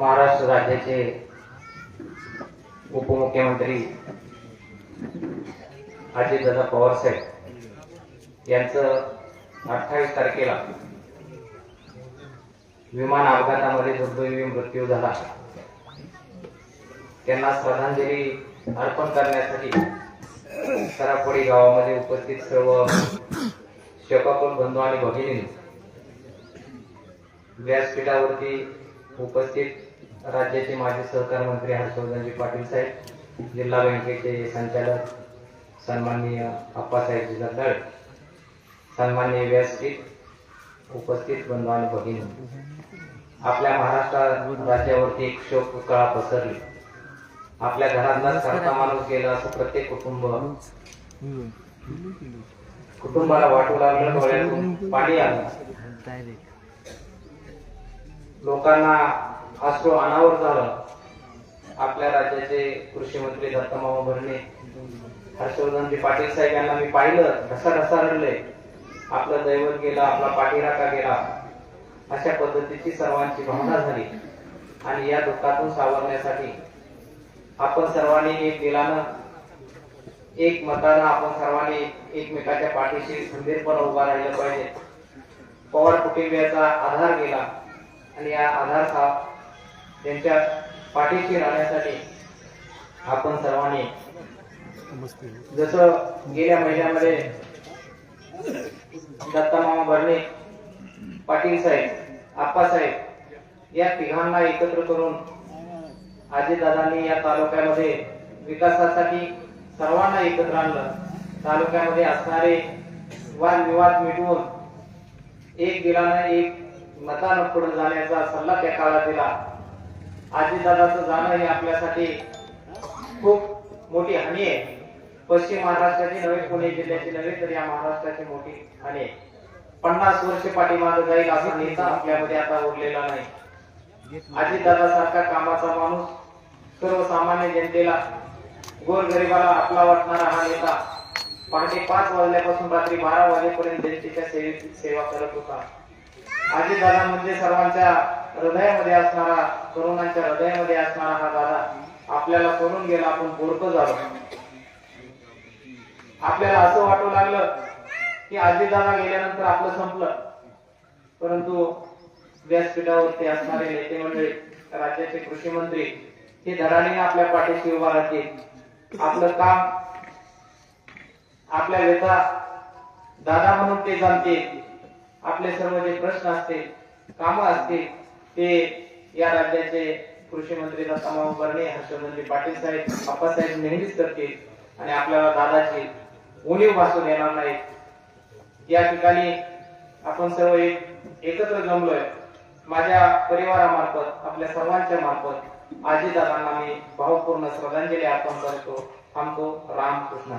महाराष्ट्र राज्याचे उपमुख्यमंत्री अजितदादा पवार साहेब यांचं अठ्ठावीस तारखेला विमान अपघातामध्ये दुर्दैवी मृत्यू झाला त्यांना श्रद्धांजली अर्पण करण्यासाठी सरापडी गावामध्ये उपस्थित सर्व शोकाकुल बंधू आणि भगिनी व्यासपीठावरती उपस्थित राज्याचे माजी सहकार मंत्री हर्षवर्धनजी पाटील साहेब जिल्हा बँकेचे संचालक सन्माननीय अप्पासाहेब जगदाळे सन्माननीय व्यासपीठ उपस्थित बंधू आणि भगिनी. आपल्या महाराष्ट्र राज्यावरती एक शोक कळा पसरली. आपल्या घरातला करता माणूस गेला असं प्रत्येक कुटुंब कुटुंबाला वाटू लागलं डोळ्यातून पाणी आलं. लोकांना अश्रू अनावर झाला. आपल्या राज्याचे कृषी मंत्री दत्तमामा भरणे हर्षवर्धनजी पाटील साहेब यांना मी पाहिलं ढसा ढसा रडले. आपलं दैवत गेला आपला पाठीराखा गेला. अशा पद्धतीची सर्वांची भावना झाली. आणि या दुःखातून सावरण्यासाठी आपण सर्वांनी एक दिलानं एक मतानं आपण सर्वांनी एकमेकाच्या पाठीशी खंबीरपणे उभा राहिलं पाहिजे. पवार कुटुंबियाचा आधार गेला. आणि या आधार त्यांच्या पाठीशी राहण्यासाठी आपण सर्वांनी जसं गेल्या महिन्यामध्ये दत्तामामा भरणे पाटील साहेब आप्पासाहेब या तिघांना एकत्र करून अजितदादांनी या तालुक्यामध्ये विकासासाठी सर्वांना एकत्र आणलं. तालुक्यामध्ये असणारे वादविवाद मिटवून एक दिलानं एक मतानं पुढे जाण्याचा सल्ला त्या काळात दिला. आजीदादाचं जाणं हे आपल्यासाठी खूप मोठी हानी आहे. पश्चिम महाराष्ट्राची नव्हे पुणे जिल्ह्याची नव्हे तर या महाराष्ट्राची मोठी हानी आहे. पन्नास वर्ष पाठीमागे जाईल असा नेता आपल्यामध्ये आता उरलेला नाही. आजीदादा सारखा कामाचा माणूस सर्वसामान्य जनतेला गोरगरिबाला आपला वाटणारा हा नेता पहाटे पाच वाजल्यापासून रात्री बारा वाजेपर्यंत जनतेच्या सेवा करत होता. आजीदादा म्हणजे सर्वांच्या हृदयामध्ये असणारा तरुणांच्या हृदयामध्ये असणारा हा दादा आपल्याला करून गेला आपण बोरक झालो आपल्याला असं वाटू लागलं की अजितदादा गेल्यानंतर आपलं संपलं. परंतु व्यासपीठावरती असणारे नेते मंडळी राज्याचे कृषी मंत्री हे धडाने आपल्या पाठीशी उभा राहतील. आपलं काम आपल्या व्यथा दादा म्हणून ते जाणते आपले सर्व जे प्रश्न असतील कामं असतील ते या राज्याचे कृषी मंत्री दत्तामाऊ बर्णे हर्षवर्धनजी पाटील साहेब आप्पासाहेब नेहमीच करतील आणि आपल्याला दादाची उणीव भासून येणार नाही या ठिकाणी आपण सर्व एक एकत्र जमलोय. माझ्या परिवारामार्फत आपल्या सर्वांच्या मार्फत आजी दादांना मी भावपूर्ण श्रद्धांजली अर्पण करतो. थांबतो राम कृष्ण